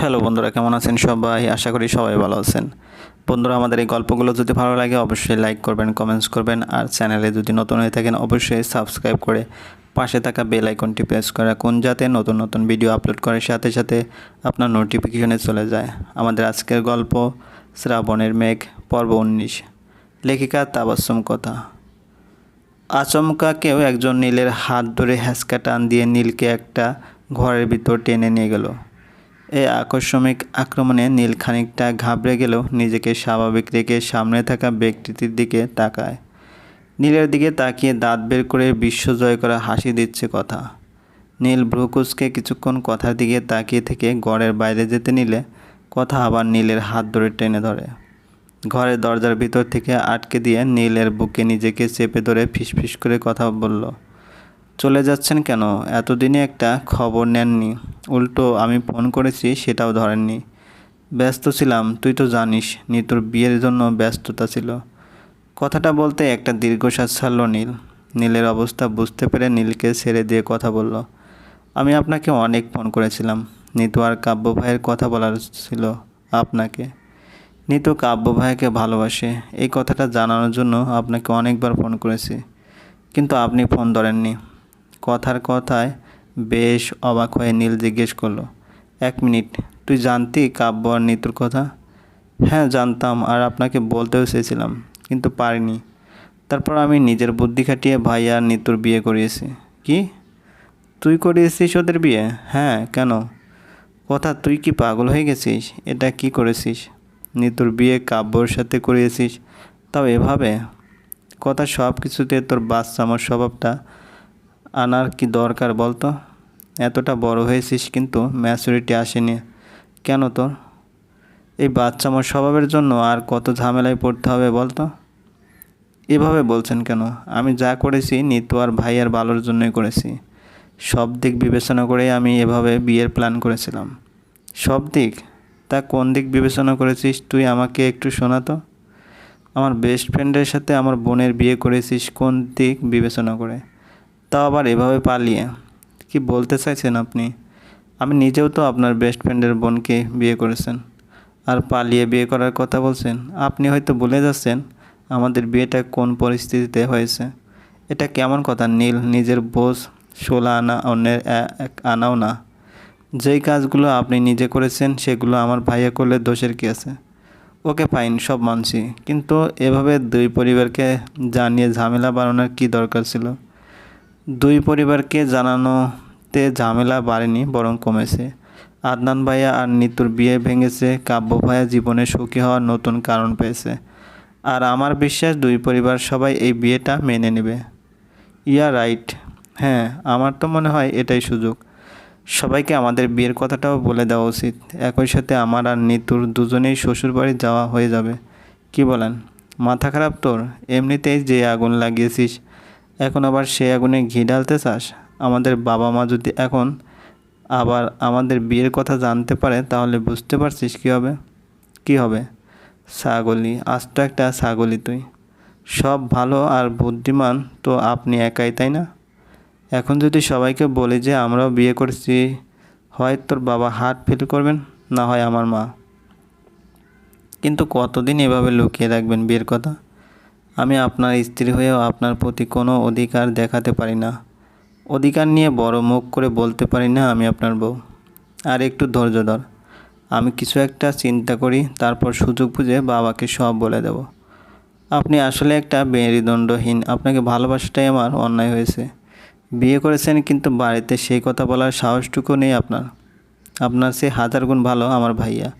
Hello বন্ধুরা, কেমন আছেন সবাই? আশা করি সবাই ভালো আছেন। বন্ধুরা, আমাদের এই গল্পগুলো যদি ভালো লাগে, অবশ্যই লাইক করবেন কমেন্টস করবেন, আর চ্যানেলে যদি নতুন হয়ে থাকেন, অবশ্যই সাবস্ক্রাইব করে পাশে থাকা বেল আইকনটি প্রেস করে রাখুন, যাতে নতুন নতুন ভিডিও আপলোড করার সাথে সাথে আপনার নোটিফিকেশনে চলে যায়। আমাদের আজকের গল্প, শ্রাবণের মেঘ, পর্ব উনিশ। লেখিকা তাবাসম কথা। আচমকা কেউ একজন নীলের হাত ধরে হ্যাঁচকা টান দিয়ে নীলকে একটা ঘরের ভিতর টেনে নিয়ে গেল। এই আকস্মিক আক্রমণে নীল খানিকটা ঘাবড়ে গেলেও নিজেকে স্বাভাবিক রেখে সামনে থাকা ব্যক্তিটির দিকে তাকায়। নীলের দিকে তাকিয়ে দাঁত বের করে বিশ্ব জয় করা হাসি দিচ্ছে কথা। নীল ভ্রুকুচকে কিছুক্ষণ কথার দিকে তাকিয়ে থেকে ঘরের বাইরে যেতে নিলে কথা আবার নীলের হাত ধরে টেনে ধরে। ঘরের দরজার ভিতর থেকে আটকে দিয়ে নীলের বুকে নিজেকে চেপে ধরে ফিসফিস করে কথা বলল। চলে যাচ্ছেন কেন? এতদিনে একটা খবর নেননি। উল্টো আমি ফোন করেছি, সেটাও ধরেননি। ব্যস্ত ছিলাম, তুই তো জানিস, নিতুর বিয়ের জন্য ব্যস্ততা ছিল। কথাটা বলতে একটা দীর্ঘশ্বাস ছাড়ল নীল। নীলের অবস্থা বুঝতে পেরে নীলকে ছেড়ে দিয়ে কথা বলল, আমি আপনাকে অনেক ফোন করেছিলাম। নিতু আর কাব্য ভাইয়ের কথা বলার ছিল আপনাকে। নিতু কাব্য ভাইকে ভালোবাসে। এই কথাটা জানানোর জন্য আপনাকে অনেকবার ফোন করেছি। কিন্তু আপনি ফোন ধরেননি। কথার কথায় বেশ অবাক হয়ে নীল জিজ্ঞেস করল, এক মিনিট, তুই জানতি কাব্য আর নিতুর কথা? হ্যাঁ জানতাম আর আপনাকে বলতেও চেয়েছিলাম, কিন্তু পারিনি। তারপর আমি নিজের বুদ্ধি খাটিয়ে ভাই আর নিতুর বিয়ে করিয়েছি। কি? তুই করিয়েছিস ওদের বিয়ে? হ্যাঁ কেন? কথা, তুই কি পাগল হয়ে গেছিস? এটা কি করেছিস? নিতুর বিয়ে কাব্যর সাথে করিয়েছিস? তাও এভাবে? কথা সব কিছুতে তোর বাচ্চা আমার স্বভাবটা আনার কি দরকার বলতো? এতটা বড় হয়েছিস কিন্তু ম্যাচুরিটি আসেনি। কেন তোর? এই বাচ্চা আমার স্বভাবের জন্য আর কত ঝামেলায় পড়তে হবে বলতো? এভাবে বলছেন কেন? আমি যা করেছি নিতু আর ভাইয়ার ভালোর জন্যই করেছি। সব দিক বিবেচনা করেই আমি এভাবে বিয়ের প্ল্যান করেছিলাম। সব দিক? তা কোন দিক বিবেচনা করেছিস তুই আমাকে একটু শোনাতো আমার বেস্ট ফ্রেন্ডের সাথে আমার বোনের বিয়ে করেছিস কোন দিক বিবেচনা করে? তাও আবার এভাবে পালিয়ে? কি বলতে চাইছেন আপনি? আমি নিজেও তো আপনার বেস্ট ফ্রেন্ডের বোনকে বিয়ে করেছেন। আর পালিয়ে বিয়ে করার কথা বলছেন? আপনি হয়তো ভুলে যাচ্ছেন আমাদের বিয়েটা কোন পরিস্থিতিতে হয়েছে। এটা কেমন কথা? নীল, নিজের বোঝ ষোলো আনা, অন্যের এক আনাও না। যেই কাজগুলো আপনি নিজে করেছেন, সেগুলো আমার ভাইয়া করলে দোষের কী আছে? ওকে ফাইন সব মানছি। কিন্তু এভাবে দুই পরিবারকে জানিয়ে ঝামেলা বাড়ানোর কী দরকার ছিল? দুই পরিবারকে জানানোতে ঝামেলা বাড়েনি, বরং কমেছে। আদনান ভাইয়া আর নিতুর বিয়ে ভেঙেছে, কাব্য ভাইয়া জীবনে সুখী হওয়ার নতুন কারণ পেয়েছে। আর আমার বিশ্বাস দুই পরিবার সবাই এই বিয়েটা মেনে নেবে। Yeah right. হ্যাঁ আমার তো মনে হয় এটাই সুযোগ। সবাইকে আমাদের বিয়ের কথাটাও বলে দেওয়া উচিত। একই সাথে আমার আর নিতুর দুজনেই শ্বশুরবাড়ি যাওয়া হয়ে যাবে। কি বলেন? মাথা খারাপ তোর? এমনিতেই যে আগুন লাগিয়েছিস এখন আবার সে আগুনে ঘি ঢালতে চাস? আমাদের বাবা মা যদি এখন আবার আমাদের বিয়ের কথা জানতে পারে, তাহলে বুঝতে পারছিস কী হবে? কী হবে? ছাগলি, আস্ত একটা ছাগলি তুই। সব ভালো আর বুদ্ধিমান তো আপনি একাই, তাই না? এখন যদি সবাইকে বলি যে আমরাও বিয়ে করেছি, হয় তোর বাবা হার্ট ফিল করবেন, না হয় আমার মা। কিন্তু কতদিন এভাবে লুকিয়ে রাখবেন বিয়ের কথা? আমি আপনার স্ত্রী হয়েও আপনার প্রতি কোনো অধিকার দেখাতে পারি না। অধিকার নিয়ে বড় মুখ করে বলতে পারি না আমি আপনার বউ। আর একটু ধৈর্য ধর। আমি কিছু একটা চিন্তা করি, তারপর সুযোগ বুঝে বাবাকে সব বলে দেব। আপনি আসলে একটা মেরুদণ্ডহীন, আপনাকে ভালোবাসাটাই আমার অন্যায় হয়েছে। বিয়ে করেছেন কিন্তু বাড়িতে সেই কথা বলার সাহসটুকু নেই আপনার। আপনার সে হাজার গুণ ভালো আমার ভাইয়া।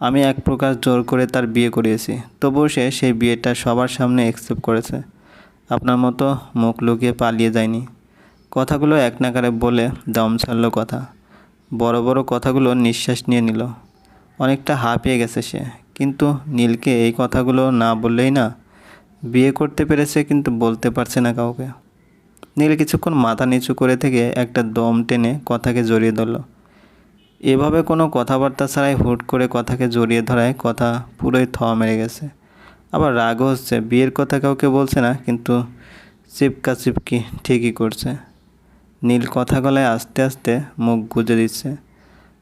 আমি এক প্রকার জোর করে তার বিয়ে করিয়েছি, তবুও সে সেই বিয়েটা সবার সামনে অ্যাকসেপ্ট করেছে। আপনার মতো মুখ লুকিয়ে পালিয়ে যায়নি। কথাগুলো এক নাকারে বলে দম ছাড়লো কথা। বড় বড় কথাগুলো নিঃশ্বাস নিয়ে নিল। অনেকটা হাঁপিয়ে গেছে সে, কিন্তু নীলকে এই কথাগুলো না বললেই না, বিয়ে করতে পেরেছে কিন্তু বলতে পারছে না কাউকে। নীল কিছুক্ষণ মাথা নিচু করে থেকে একটা দম টেনে কথাকে জড়িয়ে ধরল। এভাবে কোনো কথাবার্তা ছাড়াই হুট করে কথাকে জড়িয়ে ধরায়, কথা পুরোই থ মেরে গেছে। আবার রাগও হচ্ছে, বিয়ের কথা কাউকে বলছে না, কিন্তু চিপকা চিপকি ঠিকই করছে। নীল কথা গলায় আস্তে আস্তে মুখ গুজে দিচ্ছে।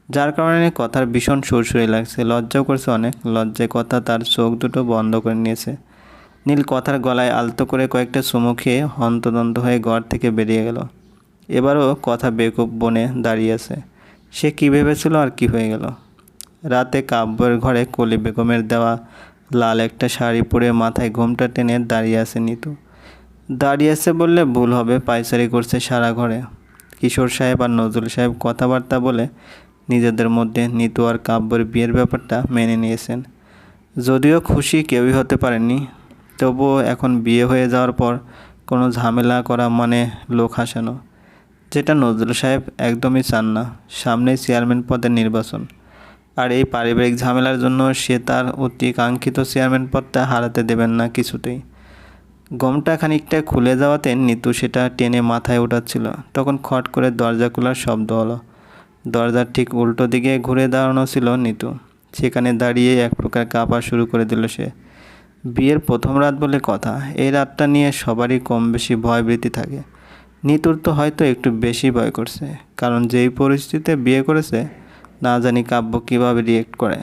যার কারণে কথার ভীষণ সুরসুরি লাগছে, লজ্জাও করছে অনেক লজ্জায় কথা তার চোখ দুটো বন্ধ করে নিয়েছে। নীল কথার গলায় আলতো করে কয়েকটা চুমু খেয়ে হন্তদন্ত হয়ে ঘর থেকে বেরিয়ে গেল। এবারও কথা বেকুব বনে দাঁড়িয়ে আছে। সে কী ভেবেছিল আর কি হয়ে গেল? রাতে কাব্যের ঘরে কলি বেগমের দেওয়া লাল একটা শাড়ি পরে মাথায় ঘোমটা টেনে দাঁড়িয়ে আছে নিতু। দাঁড়িয়ে আছে বললে ভুল হবে পাইচারি করছে সারা ঘরে। কিশোর সাহেব আর নজরুল সাহেব কথাবার্তা বলে নিজেদের মধ্যে নিতু আর কাব্যের বিয়ের ব্যাপারটা মেনে নিয়েছেন। যদিও খুশি কেউই হতে পারেনি তবুও এখন বিয়ে হয়ে যাওয়ার পর কোনো ঝামেলা করা মানে লোক হাসানো। যেটা নজরুল সাহেব একদমই চান না, সামনেই চেয়ারম্যান পদের নির্বাচন। আর এই পারিবারিক ঝামেলার জন্য সে তার অতি কাঙ্ক্ষিত চেয়ারম্যান পদটা হারাতে দেবেন না কিছুতেই। গমটা খানিকটা খুলে যাওয়াতে নিতু সেটা টেনে মাথায় উঠাচ্ছিল তখন খট করে দরজা খোলার শব্দ হলো। দরজার ঠিক উল্টো দিকে ঘুরে দাঁড়ানো ছিল নিতু। সেখানে দাঁড়িয়ে এক প্রকার কাঁপা শুরু করে দিল সে। বিয়ের প্রথম রাত বলে কথা, এই রাতটা নিয়ে সবারই কম বেশি ভয়ভীতি থাকে। নিতুর তো হয়তো একটু বেশি ভয় করছে, কারণ যেই পরিস্থিতিতে বিয়ে করেছে, না জানি কাব্য কীভাবে রিয়েক্ট করে।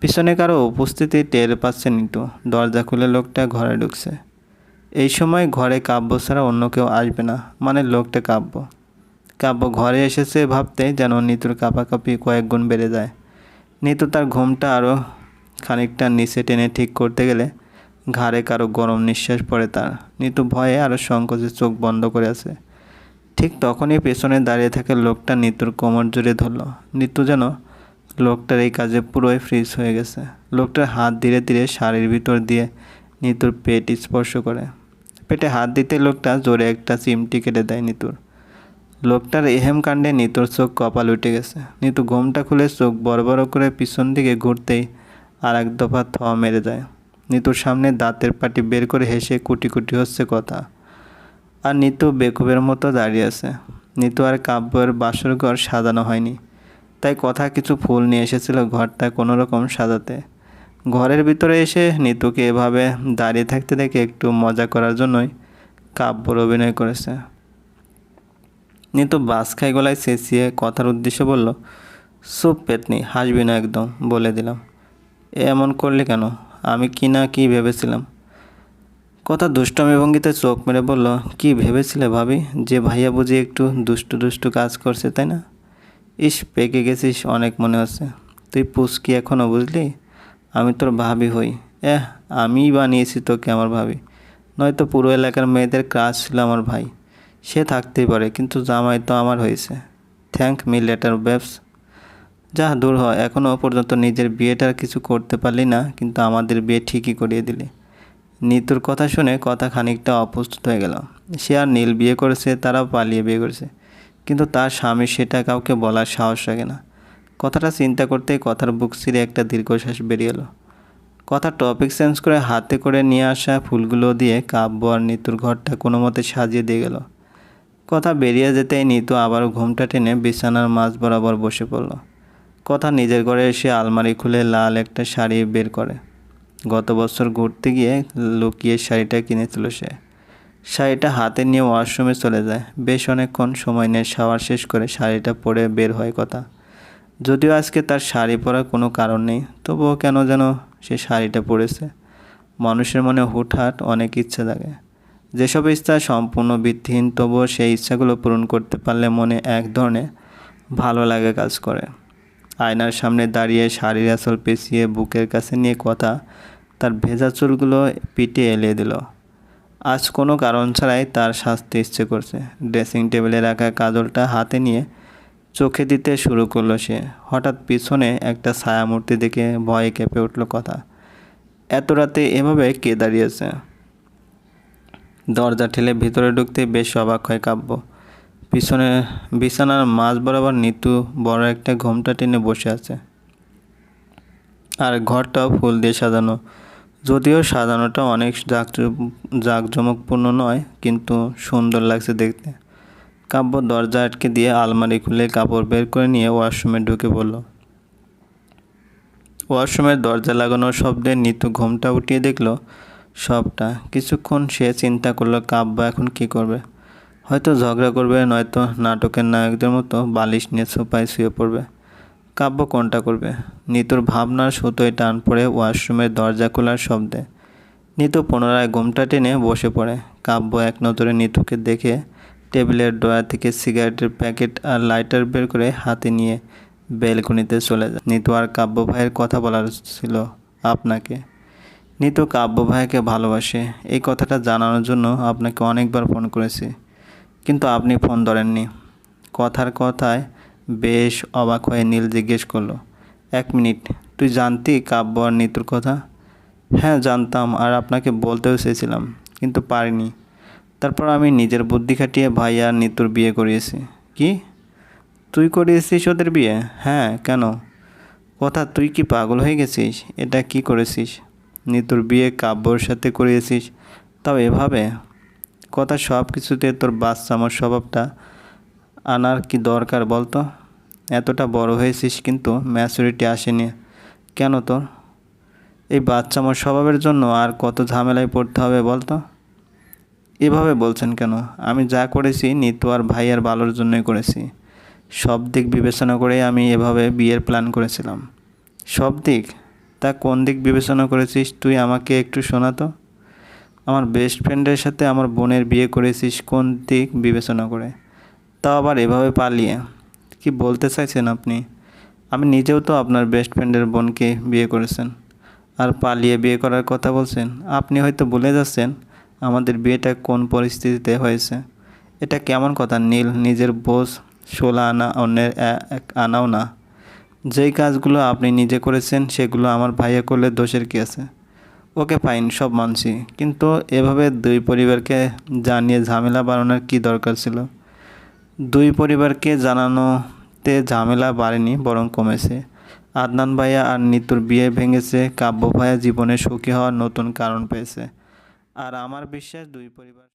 পিছনে কারও উপস্থিতি টের পাচ্ছে নিতু, দরজা খুলে লোকটা ঘরে ঢুকছে। এই সময় ঘরে কাব্য ছাড়া অন্য কেউ আসবে না মানে লোকটা কাব্য। কাব্য ঘরে এসেছে ভাবতে যেন নিতুর কাপাকাপি কয়েক গুণ বেড়ে যায়। নিতু তার ঘুমটা আরও খানিকটা নিচে টেনে ঠিক করতে গেলে ঘাড়ে কারও গরম নিঃশ্বাস পড়ে তার। নিতু ভয়ে আরও সংকোচে চোখ বন্ধ করে আছে। ঠিক তখনই পেছনে দাঁড়িয়ে থাকা লোকটা নিতুর কোমর জুড়ে ধরলো। নিতু যেন লোকটার এই কাজে পুরোই ফ্রিজ হয়ে গেছে। লোকটার হাত ধীরে ধীরে শাড়ির ভিতর দিয়ে নিতুর পেট স্পর্শ করে। পেটে হাত দিতে লোকটা জোরে একটা চিমটি কেটে দেয় নিতুর। লোকটার এহেম কাণ্ডে নিতুর চোখ কপাল উঠে গেছে। নিতু ঘুমটা খুলে চোখ বড় বড় করে পিছন দিকে ঘুরতেই আর এক দফা থ মেরে যায় নিতুর সামনে দাঁতের পাটি বের করে হেসে কুটি কুটি হচ্ছে কথা। আর নিতু বেকুবের মতো দাঁড়িয়ে আছে। নিতু আর কাব্যের বাসর ঘর সাজানো হয়নি। তাই কথা কিছু ফুল নিয়ে এসেছিল ঘরটা কোনো রকম সাজাতে। ঘরের ভিতরে এসে নিতুকে এভাবে দাঁড়িয়ে থাকতে দেখে একটু মজা করার জন্যই কাব্যর অভিনয় করেছে। নিতু বাস খাই গলায় চেঁচিয়ে কথার উদ্দেশ্যে বলল সুপ পেতনি, হাসবি না একদম, বলে দিলাম। এ এমন করলি কেন? আমি কি না কি ভেবেছিলাম। কথা দুষ্টমি ভঙ্গিতে চোখ মেরে বলল, কি ভেবেছিলে ভাবি? যে ভাইয়া বুঝি একটু দুষ্টু দুষ্টু কাজ করছে, তাই না? ইস, পেকে গেছিস, অনেক মনে হচ্ছে তুই পুষকি এখনও বুঝলি? আমি তোর ভাবি হই। এহ, আমিই বানিয়েছি তোকে আমার ভাবি। নয়তো পুরো এলাকার মেয়েদের ক্রাশ ছিল আমার ভাই। সে থাকতেই পারে, কিন্তু জামাই তো আমার হয়েছে। থ্যাংক মি লেটার ব্যবস যা দূর হয় এখনও পর্যন্ত নিজের বিয়েটার কিছু করতে পারলি না, কিন্তু আমাদের বিয়ে ঠিকই করিয়ে দিলি। নিতুর কথা শুনে কথা খানিকটা অপ্রস্তুত হয়ে গেল। সে আর নীল বিয়ে করেছে, তারাও পালিয়ে বিয়ে করেছে। কিন্তু তার স্বামী সেটা কাউকে বলার সাহস রাখে না। কথাটা চিন্তা করতেই কথার বুক ছিঁড়ে একটা দীর্ঘশ্বাস বেরিয়ে এলো। কথা টপিক চেঞ্জ করে হাতে করে নিয়ে আসা ফুলগুলো দিয়ে কাব্য আর নিতুর ঘরটা কোনো মতে সাজিয়ে দিয়ে গেল। কথা বেরিয়ে যেতেই নিতু আবার ঘুমটা টেনে বিছানার মাঝ বরাবর বসে পড়ল। কথা নিজের ঘরে এসে আলমারি খুলে লাল একটা শাড়ি বের করে। গত বছর ঘুরতে গিয়ে লুকিয়ে শাড়িটা কিনেছিল সে। শাড়িটা হাতে নিয়ে ওয়াশরুমে চলে যায়। বেশ অনেকক্ষণ সময় নিয়ে শাওয়ার শেষ করে শাড়িটা পরে বের হয় কথা। যদিও আজকে তার শাড়ি পরার কোনো কারণ নেই, তবুও কেন যেন সে শাড়িটা পরেছে। মানুষের মনে হুটহাট অনেক ইচ্ছা থাকে যেসব ইচ্ছা সম্পূর্ণ ভিত্তিহীন, তবুও সেই ইচ্ছাগুলো পূরণ করতে পারলে মনে এক ধরনের ভালো লাগে কাজ করে। আয়নার সামনে দাঁড়িয়ে শাড়ির আসল পেঁচিয়ে বুকের কাছে নিয়ে কথা, তার ভেজা চুলগুলো পিটে এলিয়ে দিল। আজ কোনো কারণ ছাড়াই তার সাজতে ইচ্ছে করছে। ড্রেসিং টেবিলে রাখা কাজলটা হাতে নিয়ে চোখে দিতে শুরু করল সে। হঠাৎ পিছনে একটা ছায়ামূর্তি দেখে ভয়ে কেঁপে উঠল কথা। এত রাতে এভাবে কে দাঁড়িয়েছে? দরজা ঠেলে ভিতরে ঢুকতে বেশ অবাক হয় কাব্য পিছনে বিছানার মাঝ বরাবর নিতু বড় একটা ঘোমটা টেনে বসে আছে। আর ঘরটাও ফুল দিয়ে সাজানো। যদিও সাজানোটা অনেক জাঁকজমকপূর্ণ নয়, কিন্তু সুন্দর লাগছে দেখতে। কাব্য দরজা আটকে দিয়ে আলমারি খুলে কাপড় বের করে নিয়ে ওয়াশরুমে ঢুকে পড়ল। ওয়াশরুমের দরজা লাগানোর শব্দে নিতু ঘোমটা উঠিয়ে দেখল, সবটা। কিছুক্ষণ সে চিন্তা করল, কাব্য এখন কি করবে? হয়তো ঝগড়া করবে, নয়তো নাটকের নায়কদের মতো বালিশ নিয়ে সোফায় শুয়ে পড়বে, কাব্য কোনটা করবে। নিতুর ভাবনার সুতোয় টান পড়ে ওয়াশরুমের দরজা খোলার শব্দে। নিতু পুনরায় ঘুমটা টেনে বসে পড়ে। কাব্য এক নজরে নিতুকে দেখে টেবিলের ড্রয়ার থেকে সিগারেটের প্যাকেট আর লাইটার বের করে হাতে নিয়ে বেলকনিতে চলে যায়। নিতু আর কাব্য ভাইয়ের কথা বলার ছিল আপনাকে। নিতু কাব্য ভাইকে ভালোবাসে। এই কথাটা জানানোর জন্য আপনাকে অনেকবার ফোন করেছি। কিন্তু আপনি ফোন ধরেননি। কথার কথায় বেশ অবাক হয়ে নীল জিজ্ঞেস করল, এক মিনিট, তুই জানতি কাব্য আর নিতুর কথা? হ্যাঁ জানতাম আর আপনাকে বলতেও চেয়েছিলাম, কিন্তু পারিনি। তারপর আমি নিজের বুদ্ধি খাটিয়ে ভাই আর নিতুর বিয়ে করিয়েছি। কি? তুই করিয়েছিস ওদের বিয়ে? হ্যাঁ কেন? কথা, তুই কি পাগল হয়ে গেছিস? এটা কি করেছিস? নিতুর বিয়ে কাব্যর সাথে করিয়েছিস, তাও এভাবে? কথা সব কিছুতে তোর বাচ্চা, আমার স্বভাবটা আনার কি দরকার বলতো? এতটা বড় হয়েছিস কিন্তু ম্যাচুরিটি আসেনি। কেন তোর? এই বাচ্চা আমার স্বভাবের জন্য আর কত ঝামেলায় পড়তে হবে বলতো? এভাবে বলছেন কেন? আমি যা করেছি নিতু আর ভাইয়ার ভালোর জন্যই করেছি। সব দিক বিবেচনা করে আমি এভাবে বিয়ের প্ল্যান করেছিলাম। সব দিক? তা কোন দিক বিবেচনা করেছিস তুই আমাকে একটু শোনাতো আমার বেস্ট ফ্রেন্ডের সাথে আমার বোনের বিয়ে করেছিস কোন দিক বিবেচনা করে? তাও আবার এভাবে পালিয়ে। কি বলতে চাইছেন আপনি? আমি নিজেও তো আপনার বেস্ট ফ্রেন্ডের বোনকে বিয়ে করেছেন। আর পালিয়ে বিয়ে করার কথা বলছেন। আপনি হয়তো ভুলে যাচ্ছেন আমাদের বিয়েটা কোন পরিস্থিতিতে হয়েছে। এটা কেমন কথা? নীল, নিজের বোঝ ষোলো আনা, অন্যের এক আনাও না। যেই কাজগুলো আপনি নিজে করেছেন, সেগুলো আমার ভাইয়া করলে দোষের কী আছে? ওকে ফাইন, সব মানছি। কিন্তু এভাবে দুই পরিবারকে জানিয়ে ঝামেলা বাড়ানোর কি দরকার ছিল? দুই পরিবারকে জানানোতে ঝামেলা বাড়েনি, বরং কমেছে। আদনান ভাইয়া আর নিতুর বিয়ে ভেঙেছে, কাব্য ভাইয়া জীবনে সুখী হওয়ার নতুন কারণ পেয়েছে। আর আমার বিশ্বাস দুই পরিবার